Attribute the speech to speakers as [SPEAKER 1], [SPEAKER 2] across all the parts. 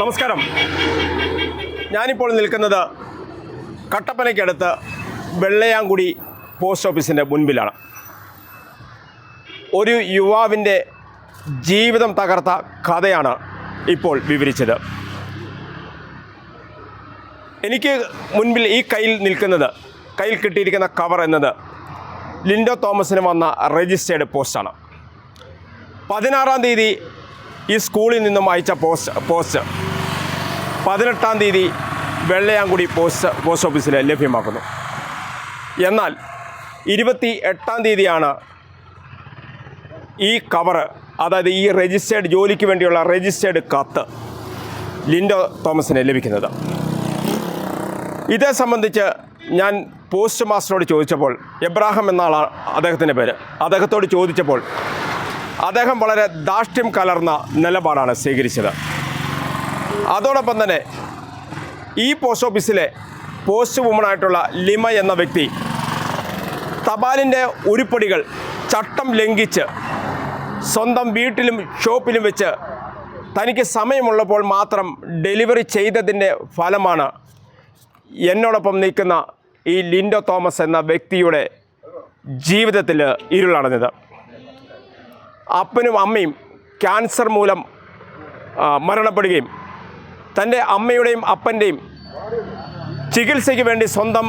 [SPEAKER 1] നമസ്കാരം. ഞാനിപ്പോൾ നിൽക്കുന്നത് കട്ടപ്പനയ്ക്കടുത്ത് വെള്ളയാങ്കുടി പോസ്റ്റ് ഓഫീസിന്റെ മുൻപിലാണ്. ഒരു യുവാവിന്റെ ജീവിതം തകർത്ത കഥയാണ് ഇപ്പോൾ വിവരിച്ചത്. എനിക്ക് മുൻപിൽ ഈ കയ്യിൽ നിൽക്കുന്നത് കയ്യിൽ കിട്ടിയിരിക്കുന്ന കവർ എന്നത് ലിൻഡോ തോമസിന് വന്ന രജിസ്റ്റേർഡ് പോസ്റ്റാണ് പതിനാറാം തീയതി ഈ സ്കൂളിൽ നിന്നും അയച്ച പോസ്റ്റ് പോസ്റ്റ് പതിനെട്ടാം തീയതി വെള്ളയാങ്കുടി പോസ്റ്റ് പോസ്റ്റ് ഓഫീസിൽ ലഭ്യമാക്കുന്നു. എന്നാൽ ഇരുപത്തി എട്ടാം തീയതിയാണ് ഈ കവറ് അതായത് ഈ രജിസ്റ്റേർഡ് ജോലിക്ക് വേണ്ടിയുള്ള രജിസ്റ്റേർഡ് കത്ത് ലിൻഡോ തോമസിന് ലഭിക്കുന്നത്. ഇതേ സംബന്ധിച്ച് ഞാൻ പോസ്റ്റ് മാസ്റ്ററോട് ചോദിച്ചപ്പോൾ എബ്രാഹം എന്നാളാണ് അദ്ദേഹത്തിന്റെ പേര് അദ്ദേഹത്തോട് ചോദിച്ചപ്പോൾ അദ്ദേഹം വളരെ ധാർഷ്ട്യം കലർന്ന നിലപാടാണ് സ്വീകരിച്ചത്. അതോടൊപ്പം തന്നെ ഈ പോസ്റ്റ് ഓഫീസിലെ പോസ്റ്റ് വുമണായിട്ടുള്ള ലിമ എന്ന വ്യക്തി തപാലിന്റെ ഉരുപ്പടികൾ ചട്ടം ലംഘിച്ച് സ്വന്തം വീട്ടിലും ഷോപ്പിലും വെച്ച് തനിക്ക് സമയമുള്ളപ്പോൾ മാത്രം ഡെലിവറി ചെയ്തതിന്റെ ഫലമാണ് എന്നോടൊപ്പം നിൽക്കുന്ന ഈ ലിൻഡോ തോമസ് എന്ന വ്യക്തിയുടെ ജീവിതത്തിൽ ഇരുളടഞ്ഞത്. അപ്പനും അമ്മയും ക്യാൻസർ മൂലം മരണപ്പെടുകയും തന്റെ അമ്മയുടെയും അപ്പന്റെയും ചികിത്സയ്ക്ക് വേണ്ടി സ്വന്തം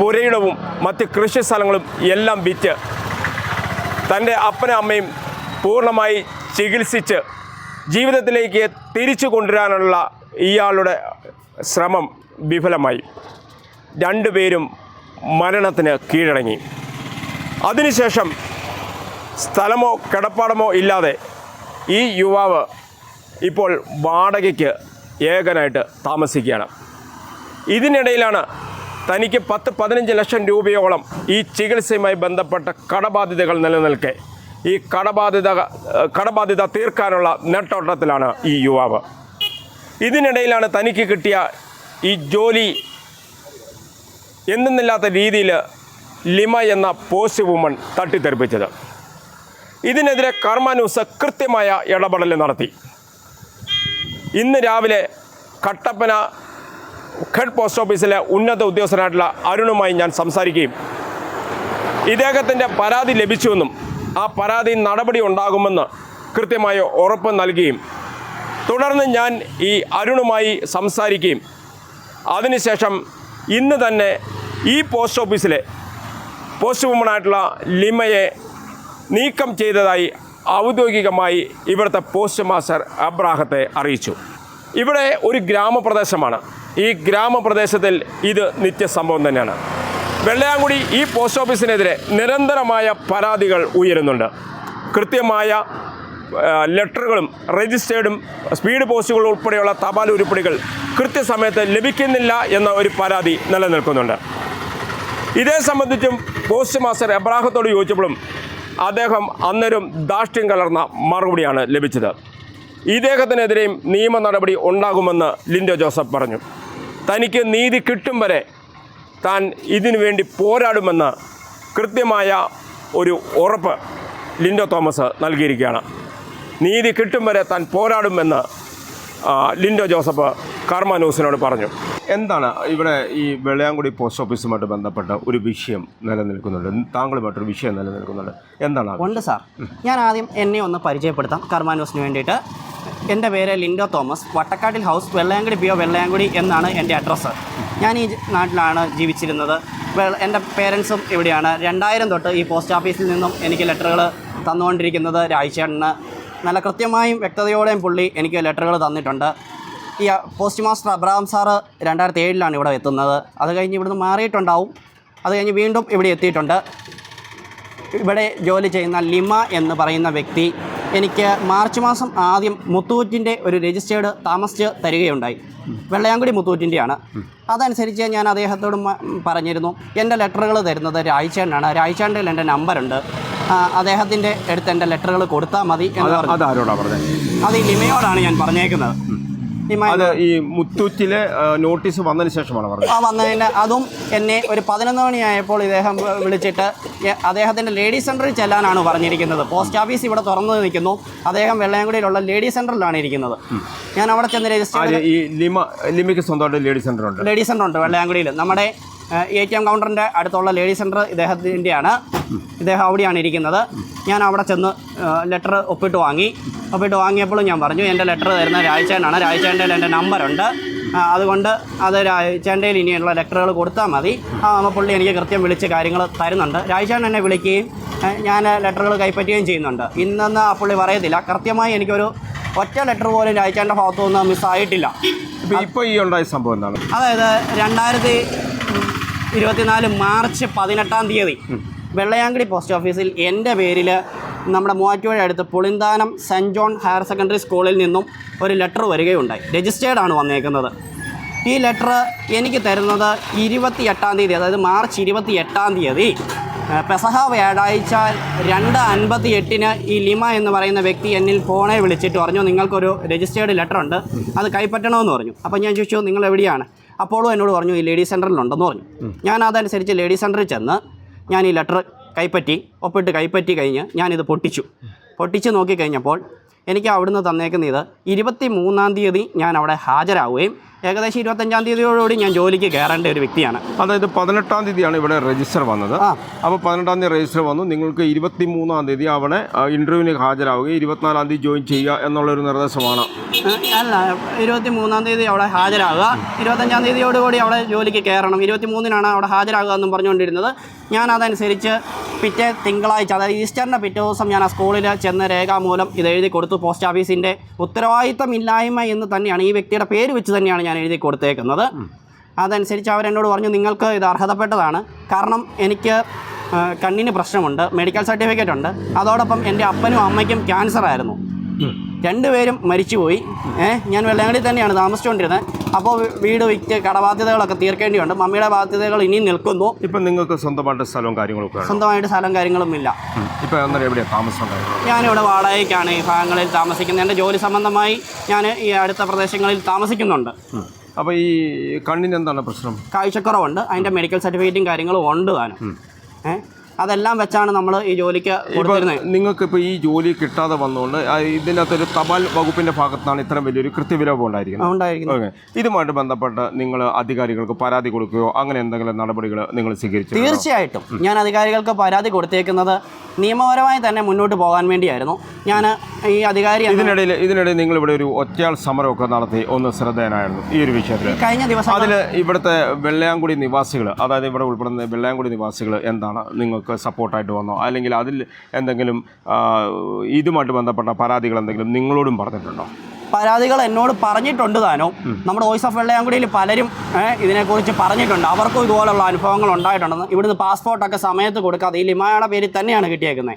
[SPEAKER 1] പുരയിടവും മറ്റ് കൃഷി സ്ഥലങ്ങളും എല്ലാം വിറ്റ് തന്റെ അപ്പനും അമ്മയും പൂർണമായി ചികിത്സിച്ച് ജീവിതത്തിലേക്ക് തിരിച്ചു കൊണ്ടുവരാനുള്ള ഇയാളുടെ ശ്രമം വിഫലമായി. രണ്ടുപേരും മരണത്തിന് കീഴടങ്ങി. അതിനുശേഷം സ്ഥലമോ കിടപ്പാടമോ ഇല്ലാതെ ഈ യുവാവ് ഇപ്പോൾ വാടകയ്ക്ക് ഏകനായിട്ട് താമസിക്കുകയാണ്. ഇതിനിടയിലാണ് തനിക്ക് പത്ത് പതിനഞ്ച് ലക്ഷം രൂപയോളം ഈ ചികിത്സയുമായി ബന്ധപ്പെട്ട കടബാധ്യതകൾ നിലനിൽക്കെ. ഈ കടബാധ്യത കടബാധ്യത തീർക്കാനുള്ള നെട്ടോട്ടത്തിലാണ് ഈ യുവാവ്. ഇതിനിടയിലാണ് തനിക്ക് കിട്ടിയ ഈ ജോലി എന്തെന്നില്ലാത്ത രീതിയിൽ ലിമ എന്ന പോസ്റ്റ് വുമൺ തട്ടിത്തെറിപ്പിച്ചത്. ഇതിനെതിരെ കർമാനൂസ് കൃത്യമായ ഇടപെടൽ നടത്തി. ഇന്ന് രാവിലെ കട്ടപ്പന ഹെഡ് പോസ്റ്റ് ഓഫീസിലെ ഉന്നത ഉദ്യോഗസ്ഥനായിട്ടുള്ള അരുണുമായി ഞാൻ സംസാരിക്കുകയും ഇദ്ദേഹത്തിന്റെ പരാതി ലഭിച്ചുവെന്നും ആ പരാതി നടപടി ഉണ്ടാകുമെന്ന് കൃത്യമായ ഉറപ്പ് നൽകുകയും തുടർന്ന് ഞാൻ ഈ അരുണുമായി സംസാരിക്കുകയും അതിനുശേഷം ഇന്ന് തന്നെ ഈ പോസ്റ്റ് ഓഫീസിലെ പോസ്റ്റ് വുമണായിട്ടുള്ള ലിമയെ നീക്കം ചെയ്തതായി ഔദ്യോഗികമായി ഇവിടുത്തെ പോസ്റ്റ് മാസ്റ്റർ അബ്രാഹത്തെ അറിയിച്ചു. ഇവിടെ ഒരു ഗ്രാമപ്രദേശമാണ്. ഈ ഗ്രാമപ്രദേശത്തിൽ ഇത് നിത്യസംഭവം തന്നെയാണ്. വെള്ളയാങ്കുടി ഈ പോസ്റ്റ് ഓഫീസിനെതിരെ നിരന്തരമായ പരാതികൾ ഉയരുന്നുണ്ട്. കൃത്യമായ ലെറ്ററുകളും രജിസ്റ്റേർഡും സ്പീഡ് പോസ്റ്റുകൾ ഉൾപ്പെടെയുള്ള തപാൽ ഉരുപ്പടികൾ കൃത്യസമയത്ത് ലഭിക്കുന്നില്ല എന്ന ഒരു പരാതി നിലനിൽക്കുന്നുണ്ട്. ഇതേ സംബന്ധിച്ചും പോസ്റ്റ് മാസ്റ്റർ എബ്രാഹത്തോട് ചോദിച്ചപ്പോഴും അദ്ദേഹം അന്നേരം ദാഷ്ട്യം കലർന്ന മറുപടിയാണ് ലഭിച്ചത്. ഇദ്ദേഹത്തിനെതിരെയും നിയമ നടപടി ഉണ്ടാകുമെന്ന് ലിൻഡോ ജോസഫ് പറഞ്ഞു. തനിക്ക് നീതി കിട്ടും വരെ താൻ ഇതിനു വേണ്ടി പോരാടുമെന്ന് കൃത്യമായ ഒരു ഉറപ്പ് ലിൻഡോ തോമസ് നൽകിയിരിക്കുകയാണ്. നീതി കിട്ടും വരെ താൻ പോരാടുമെന്ന് ലിൻഡോ ജോസഫ് കർമ്മ ന്യൂസിനോട് പറഞ്ഞു. എന്താണ് ഇവിടെ ഈ വെള്ളയാങ്കുടി പോസ്റ്റ് ഓഫീസുമായിട്ട് ബന്ധപ്പെട്ട ഒരു വിഷയം നിലനിൽക്കുന്നുണ്ട്? താങ്കളുമായിട്ടൊരു വിഷയം നിലനിൽക്കുന്നുണ്ട്. എന്താണ്
[SPEAKER 2] ഉണ്ട് സാർ. ഞാൻ ആദ്യം എന്നെ ഒന്ന് പരിചയപ്പെടുത്താം. കർമ്മ ന്യൂസിന് വേണ്ടിയിട്ട്. എന്റെ പേര് Lindo Thomas. Vattakattil house Vellayankudi P O Vellayankudi എന്നാണ് എന്റെ അഡ്രസ്സ് ഞാൻ ഈ നാട്ടിലാണ് ജീവിച്ചിരുന്നത്. എന്റെ പേരൻസും ഇവിടെയാണ്. രണ്ടായിരം തൊട്ട് ഈ പോസ്റ്റ് ഓഫീസിൽ നിന്നും എനിക്ക് ലെറ്ററുകൾ തന്നുകൊണ്ടിരിക്കുന്നത് രാജ്ചേട്ടന് നല്ല കൃത്യമായും വ്യക്തതയോടെയും പുള്ളി എനിക്ക് ലെറ്ററുകൾ തന്നിട്ടുണ്ട്. ഈ പോസ്റ്റ് മാസ്റ്റർ അബ്രഹാം സാറ് രണ്ടായിരത്തി ഏഴിലാണ് ഇവിടെ എത്തുന്നത്. അത് കഴിഞ്ഞ് ഇവിടുന്ന് മാറിയിട്ടുണ്ടാവും. അത് കഴിഞ്ഞ് വീണ്ടും ഇവിടെ എത്തിയിട്ടുണ്ട്. ഇവിടെ ജോലി ചെയ്യുന്ന ലിമ എന്ന് പറയുന്ന വ്യക്തി എനിക്ക് മാർച്ച് മാസം ആദ്യം മുത്തൂറ്റിന്റെ ഒരു രജിസ്റ്റേർഡ് താമസിച്ച് തരികയുണ്ടായി. വെള്ളയാങ്കുടി മുത്തൂറ്റിന്റെയാണ്. അതനുസരിച്ച് ഞാൻ അദ്ദേഹത്തോട് പറഞ്ഞിരുന്നു. എന്റെ ലെറ്ററുകൾ തരുന്നത് രായ്ചേട്ടനാണ് രാഴ്ചേണ്ടയിൽ എന്റെ നമ്പറുണ്ട്. അദ്ദേഹത്തിന്റെ അടുത്ത് എന്റെ ലെറ്ററുകൾ കൊടുത്താൽ മതി എന്ന് പറഞ്ഞു. അത് ഈ ലിമയോടാണ് ഞാൻ പറഞ്ഞേക്കുന്നത്.
[SPEAKER 1] അത് ഈ മുത്തൂറ്റിലെ നോട്ടീസ് വന്നതിന് ശേഷമാണ് പറഞ്ഞത്.
[SPEAKER 2] ആ വന്നതിന് അതും എന്നെ ഒരു പതിനൊന്ന് മണിയായപ്പോൾ ഇദ്ദേഹം വിളിച്ചിട്ട് അദ്ദേഹത്തിന്റെ അദ്ദേഹത്തിന്റെ ലേഡീസ് സെന്ററിൽ ചെല്ലാനാണ് പറഞ്ഞിരിക്കുന്നത്. പോസ്റ്റ് ഓഫീസ് ഇവിടെ തുറന്നു നിൽക്കുന്നു. അദ്ദേഹം വെള്ളയങ്കുടിയിലുള്ള ലേഡീസ് സെന്ററിലാണ് ഇരിക്കുന്നത്. ഞാൻ അവിടെ ചെന്ന് രജിസ്റ്റർ
[SPEAKER 1] ഈ ലിമ ലിമയ്ക്ക് സ്വന്തമായിട്ട് ലേഡീസ് സെന്റർ ഉണ്ട്
[SPEAKER 2] ലേഡീസ് സെന്റർ ഉണ്ട് വെള്ളയാങ്കുടിയിൽ. നമ്മുടെ എ ടി എം കൗണ്ടറിന്റെ അടുത്തുള്ള ലേഡീസ് സെന്റർ ഇദ്ദേഹത്തിന്റെയാണ് ഇദ്ദേഹം അവിടെയാണ് ഇരിക്കുന്നത്. ഞാൻ അവിടെ ചെന്ന് ലെറ്റർ ഒപ്പിട്ട് വാങ്ങി. ഒപ്പിട്ട് വാങ്ങിയപ്പോഴും ഞാൻ പറഞ്ഞു എന്റെ ലെറ്റർ തരുന്ന രാജ്ചേണ്ടാണ് രാജ്ചേണ്ടയിൽ എന്റെ നമ്പറുണ്ട് അതുകൊണ്ട് അത് രാജ്ചേണ്ടയിൽ ഇനിയുള്ള ലെറ്ററുകൾ കൊടുത്താൽ മതി. ആ പുള്ളി എനിക്ക് കൃത്യം വിളിച്ച് കാര്യങ്ങൾ തരുന്നുണ്ട്. രാജ്ചേണ്ട എന്നെ വിളിക്കുകയും ഞാൻ ലെറ്ററുകൾ കൈപ്പറ്റുകയും ചെയ്യുന്നുണ്ട്. ഇന്നെന്ന് ആ പുള്ളി പറയത്തില്ല. കൃത്യമായി എനിക്കൊരു ഒറ്റ ലെറ്റർ പോലും രാജ്ചേണ്ട ഭാഗത്തു നിന്ന് മിസ്സായിട്ടില്ല
[SPEAKER 1] ഇപ്പോൾ ഇപ്പൊ ഈ ഉണ്ടായ സംഭവം എന്താണ്?
[SPEAKER 2] അതായത് രണ്ടായിരത്തി ഇരുപത്തിനാല് മാർച്ച് പതിനെട്ടാം തീയതി. വെള്ളയാങ്കടി പോസ്റ്റ് ഓഫീസിൽ എന്റെ പേരിൽ നമ്മുടെ മൂവാറ്റുപുഴ അടുത്ത് പുളിന്താനം സെന്റ് ജോൺ ഹയർ സെക്കൻഡറി സ്കൂളിൽ നിന്നും ഒരു ലെറ്റർ വരികയുണ്ടായി. രജിസ്റ്റേർഡ് ആണ് വന്നേക്കുന്നത്. ഈ ലെറ്റർ എനിക്ക് തരുന്നത് ഇരുപത്തി എട്ടാം തീയതി അതായത് മാർച്ച് ഇരുപത്തി എട്ടാം തീയതി പെസഹ വ്യാഴാഴ്ച രണ്ട് അൻപത്തി എട്ടിന് ഈ ലിമ എന്ന് പറയുന്ന വ്യക്തി എന്നിൽ ഫോണെ വിളിച്ചിട്ട് പറഞ്ഞു നിങ്ങൾക്കൊരു രജിസ്റ്റേർഡ് ലെറ്റർ ഉണ്ട് അത് കൈപ്പറ്റണമെന്ന് പറഞ്ഞു. അപ്പോൾ ഞാൻ ചോദിച്ചു നിങ്ങൾ എവിടെയാണ്? അപ്പോഴും എന്നോട് പറഞ്ഞു ഈ ലേഡീസ് സെന്ററിലുണ്ടെന്ന് പറഞ്ഞു. ഞാൻ അതനുസരിച്ച് ലേഡീസ് സെന്ററിൽ ചെന്ന് ഞാൻ ഈ ലെറ്റർ കൈപ്പറ്റി ഒപ്പിട്ട് കൈപ്പറ്റി കഴിഞ്ഞ് ഞാനിത് പൊട്ടിച്ചു. പൊട്ടിച്ച് നോക്കിക്കഴിഞ്ഞപ്പോൾ എനിക്ക് അവിടുന്ന് തന്നേക്കുന്ന ഇത് ഇരുപത്തി മൂന്നാം തീയതി ഞാൻ അവിടെ ഹാജരാവുകയും ഏകദേശം ഇരുപത്തഞ്ചാം തീയതിയോടുകൂടി ഞാൻ ജോലിക്ക് കയറേണ്ട ഒരു വ്യക്തിയാണ്.
[SPEAKER 1] അതായത് പതിനെട്ടാം തീയതിയാണ് ഇവിടെ രജിസ്റ്റർ വന്നത്. അപ്പോൾ പതിനെട്ടാം തീയതി രജിസ്റ്റർ വന്നു. നിങ്ങൾക്ക് ഇരുപത്തി മൂന്നാം തീയതി അവിടെ ഇന്റർവ്യൂവിന് ഹാജരാവുകയും ഇരുപത്തിനാലാം തീയതി ജോയിൻ ചെയ്യുക എന്നുള്ളൊരു നിർദ്ദേശമാണ്.
[SPEAKER 2] അല്ല ഇരുപത്തി മൂന്നാം തീയതി അവിടെ ഹാജരാകുക. ഇരുപത്തഞ്ചാം തീയതിയോടുകൂടി അവിടെ ജോലിക്ക് കയറണം. ഇരുപത്തി മൂന്നിനാണ് അവിടെ ഹാജരാകുക എന്നും പറഞ്ഞുകൊണ്ടിരുന്നത്. ഞാൻ അതനുസരിച്ച് പിറ്റേ തിങ്കളാഴ്ച അതായത് ഈസ്റ്ററിന്റെ പിറ്റേ ദിവസം ഞാൻ ആ സ്കൂളിൽ ചെന്ന രേഖാമൂലം ഇത് എഴുതി കൊടുത്തു. പോസ്റ്റ് ഓഫീസിന്റെ ഉത്തരവാദിത്തമില്ലായ്മ എന്ന് തന്നെയാണ് ഈ വ്യക്തിയുടെ പേര് വെച്ച് തന്നെയാണ് ഞാൻ എഴുതി കൊടുത്തേക്കുന്നത്. അതനുസരിച്ച് അവരെന്നോട് പറഞ്ഞു നിങ്ങൾക്ക് ഇത് അർഹതപ്പെട്ടതാണ്. കാരണം എനിക്ക് കണ്ണിന് പ്രശ്നമുണ്ട് മെഡിക്കൽ സർട്ടിഫിക്കറ്റ് ഉണ്ട്. അതോടൊപ്പം എന്റെ അപ്പനും അമ്മയ്ക്കും ക്യാൻസർ ആയിരുന്നു. രണ്ടുപേരും മരിച്ചുപോയി. ഏഹ് ഞാൻ വെള്ളയങ്ങളിൽ തന്നെയാണ് താമസിച്ചുകൊണ്ടിരുന്നത്. അപ്പോൾ വീട് വിറ്റ് കടബാധ്യതകളൊക്കെ തീർക്കേണ്ടിയുണ്ട്. മമ്മിയുടെ ബാധ്യതകൾ ഇനിയും നിൽക്കുന്നു.
[SPEAKER 1] ഇപ്പം നിങ്ങൾക്ക് സ്വന്തമായിട്ട് സ്ഥലവും കാര്യങ്ങളൊക്കെ
[SPEAKER 2] സ്വന്തമായിട്ട് സ്ഥലം കാര്യങ്ങളും ഇല്ല ഞാനിവിടെ വാടകയ്ക്കാണ് ഈ ഭാഗങ്ങളിൽ താമസിക്കുന്നത്. എന്റെ ജോലി സംബന്ധമായി ഞാൻ ഈ അടുത്ത പ്രദേശങ്ങളിൽ താമസിക്കുന്നുണ്ട്.
[SPEAKER 1] അപ്പോൾ ഈ കണ്ണിന് എന്താണ് പ്രശ്നം?
[SPEAKER 2] കാഴ്ചക്കുറവുണ്ട്. അതിന്റെ മെഡിക്കൽ സർട്ടിഫിക്കറ്റും കാര്യങ്ങളും ഉണ്ട് താനും. ഏഹ് അതെല്ലാം വെച്ചാണ് നമ്മൾ ഈ ജോലിക്ക് കൊടുത്തിരുന്നത്
[SPEAKER 1] നിങ്ങൾക്ക് ഇപ്പോൾ ഈ ജോലി കിട്ടാതെ വന്നുകൊണ്ട് ഇതിനകത്ത് ഒരു തപാൽ വകുപ്പിന്റെ ഭാഗത്താണ് ഇത്രയും വലിയൊരു കൃത്യവിലോപം ഉണ്ടായിരിക്കുന്നത്.
[SPEAKER 2] ഉണ്ടായിരിക്കുന്നത്.
[SPEAKER 1] ഇതുമായിട്ട് ബന്ധപ്പെട്ട് നിങ്ങൾ അധികാരികൾക്ക് പരാതി കൊടുക്കുകയോ അങ്ങനെ എന്തെങ്കിലും നടപടികൾ നിങ്ങൾ സ്വീകരിച്ചു
[SPEAKER 2] തീർച്ചയായിട്ടും. ഞാൻ അധികാരികൾക്ക് പരാതി കൊടുത്തേക്കുന്നത് നിയമപരമായി തന്നെ മുന്നോട്ട് പോകാൻ വേണ്ടിയായിരുന്നു. ഞാൻ ഈ അധികാരി
[SPEAKER 1] ഇതിനിടയിൽ ഇതിനിടയിൽ നിങ്ങൾ ഇവിടെ ഒരു ഒറ്റയാൾ സമരമൊക്കെ നടത്തി ഒന്ന് ശ്രദ്ധേയനായിരുന്നു ഈ ഒരു വിഷയത്തിൽ
[SPEAKER 2] കഴിഞ്ഞ ദിവസം
[SPEAKER 1] അതിൽ ഇവിടുത്തെ വെള്ളയാങ്കുടി നിവാസികൾ അതായത് ഇവിടെ ഉൾപ്പെടുന്ന വെള്ളയാംകുടി നിവാസികൾ എന്താണ് നിങ്ങൾക്ക് സപ്പോർട്ടായിട്ട് വന്നോ? അല്ലെങ്കിൽ അതിൽ എന്തെങ്കിലും ഇതുമായിട്ട് ബന്ധപ്പെട്ട പരാതികൾ എന്തെങ്കിലും നിങ്ങളോടും പറഞ്ഞിട്ടുണ്ടോ?
[SPEAKER 2] പരാതികൾ എന്നോട് പറഞ്ഞിട്ടുണ്ട് താനോ. നമ്മുടെ വോയിസ് ഓഫ് വെള്ളയാങ്കുടിയിൽ പലരും ഇതിനെക്കുറിച്ച് പറഞ്ഞിട്ടുണ്ട്. അവർക്കും ഇതുപോലുള്ള അനുഭവങ്ങൾ ഉണ്ടായിട്ടുണ്ടെന്ന് ഇവിടുന്ന് പാസ്പോർട്ടൊക്കെ സമയത്ത് കൊടുക്കാതെ ഈ ലിമായുടെ പേരിൽ തന്നെയാണ് കിട്ടിയേക്കുന്നത്